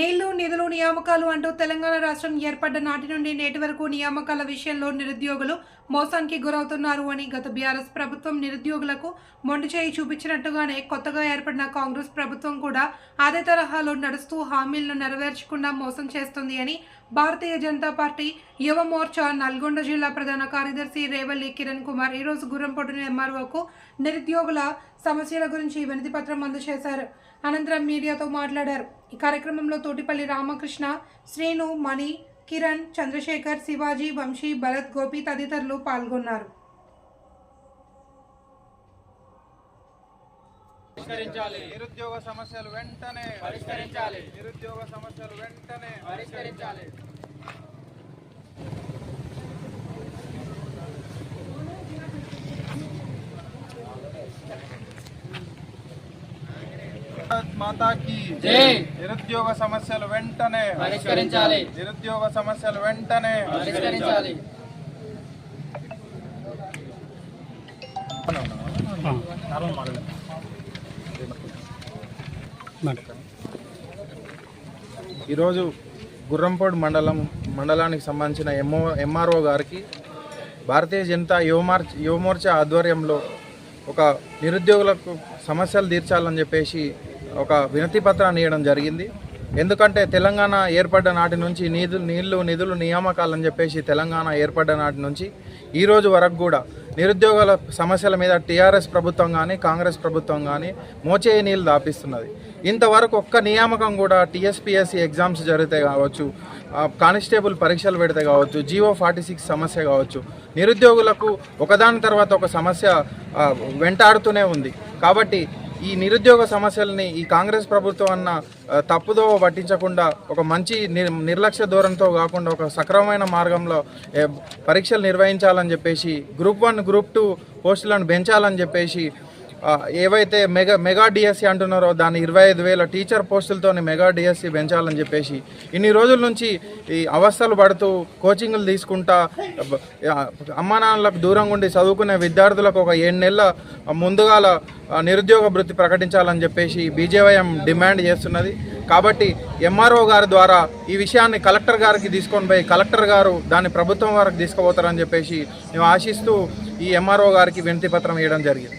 నీళ్ళు నిధులు నియామకాలు అంటూ తెలంగాణ రాష్ట్రం ఏర్పడ్డ నాటి నుండి నేటి వరకు నియామకాల విషయంలో నిరుద్యోగులు మోసానికి గురవుతున్నారు అని గత బీఆర్ఎస్ ప్రభుత్వం నిరుద్యోగులకు మొండి చేయి చూపించినట్టుగానే కొత్తగా ఏర్పడిన కాంగ్రెస్ ప్రభుత్వం కూడా అదే తరహాలో నడుస్తూ హామీలను నెరవేర్చకుండా మోసం చేస్తుంది అని భారతీయ జనతా పార్టీ యువ మోర్చా నల్గొండ జిల్లా ప్రధాన కార్యదర్శి రేవల్లి కిరణ్ కుమార్ ఈరోజు గుర్రంపొడిన ఎంఆర్ఓకు నిరుద్యోగుల సమస్యల గురించి వినతి పత్రం అందజేశారు. అనంతరం మీడియాతో మాట్లాడారు. ఈ కార్యక్రమంలో తోటిపల్లి రామకృష్ణ శ్రీను మణి కిరణ్ చంద్రశేఖర్ శివాజీ వంశీ భరత్ గోపి తదితరులు పాల్గొన్నారు. పరిష్కరించాలి. నిరుద్యోగ సమస్యలు వెంటనే పరిష్కరించాలి. నిరుద్యోగ సమస్యలు వెంటనే పరిష్కరించాలి. భారత్ మాతాకి జై. నిరుద్యోగ సమస్యలు వెంటనే పరిష్కరించాలి. నిరుద్యోగ సమస్యలు వెంటనే పరిష్కరించాలి. ఈరోజు గుర్రంపోడు మండలం మండలానికి సంబంధించిన ఎంఓ ఎంఆర్ఓ గారికి భారతీయ జనతా యువమార్ యువమోర్చా ఆధ్వర్యంలో ఒక నిరుద్యోగులకు సమస్యలు తీర్చాలని చెప్పేసి ఒక వినతి పత్రాన్ని ఇవ్వడం జరిగింది. ఎందుకంటే తెలంగాణ ఏర్పడ్డ నాటి నుంచి నీళ్ళు నీళ్ళు నిధులు నియామకాలని చెప్పేసి తెలంగాణ ఏర్పడ్డ నాటి నుంచి ఈ రోజు వరకు కూడా నిరుద్యోగుల సమస్యల మీద టీఆర్ఎస్ ప్రభుత్వం కానీ కాంగ్రెస్ ప్రభుత్వం కానీ మోచేయి నీళ్ళు దాపిస్తున్నది. ఇంతవరకు ఒక్క నియామకం కూడా టీఎస్పీఎస్సీ ఎగ్జామ్స్ జరిగితే కావచ్చు కానిస్టేబుల్ పరీక్షలు పెడితే కావచ్చు జీవో ఫార్టీ సిక్స్ సమస్య కావచ్చు నిరుద్యోగులకు ఒకదాని తర్వాత ఒక సమస్య వెంటాడుతూనే ఉంది. కాబట్టి ఈ నిరుద్యోగ సమస్యల్ని ఈ కాంగ్రెస్ ప్రభుత్వం అన్న తప్పుదో పట్టించకుండా ఒక మంచి నిర్ నిర్లక్ష్య ధోరణితో కాకుండా ఒక సక్రమమైన మార్గంలో పరీక్షలు నిర్వహించాలని చెప్పేసి గ్రూప్ వన్ గ్రూప్ టూ పోస్టులను పెంచాలని చెప్పేసి ఏవైతే మెగా మెగా డిఎస్సి అంటున్నారో దాన్ని ఇరవై ఐదు వేల టీచర్ పోస్టులతోని మెగా డిఎస్సి పెంచాలని చెప్పేసి ఇన్ని రోజుల నుంచి ఈ అవస్థలు పడుతూ కోచింగ్లు తీసుకుంటా అమ్మానాన్నలకు దూరంగా ఉండి చదువుకునే విద్యార్థులకు ఒక ఏడు నెలల ముందుగాల నిరుద్యోగ వృత్తి ప్రకటించాలని చెప్పేసి బీజేవైఎం డిమాండ్ చేస్తున్నది. కాబట్టి ఎంఆర్ఓ గారి ద్వారా ఈ విషయాన్ని కలెక్టర్ గారికి తీసుకొని పోయి కలెక్టర్ గారు దాన్ని ప్రభుత్వం వారికి తీసుకుపోతారని చెప్పేసి మేము ఆశిస్తూ ఈ ఎంఆర్ఓ గారికి వినతి పత్రం ఇవ్వడం జరిగింది.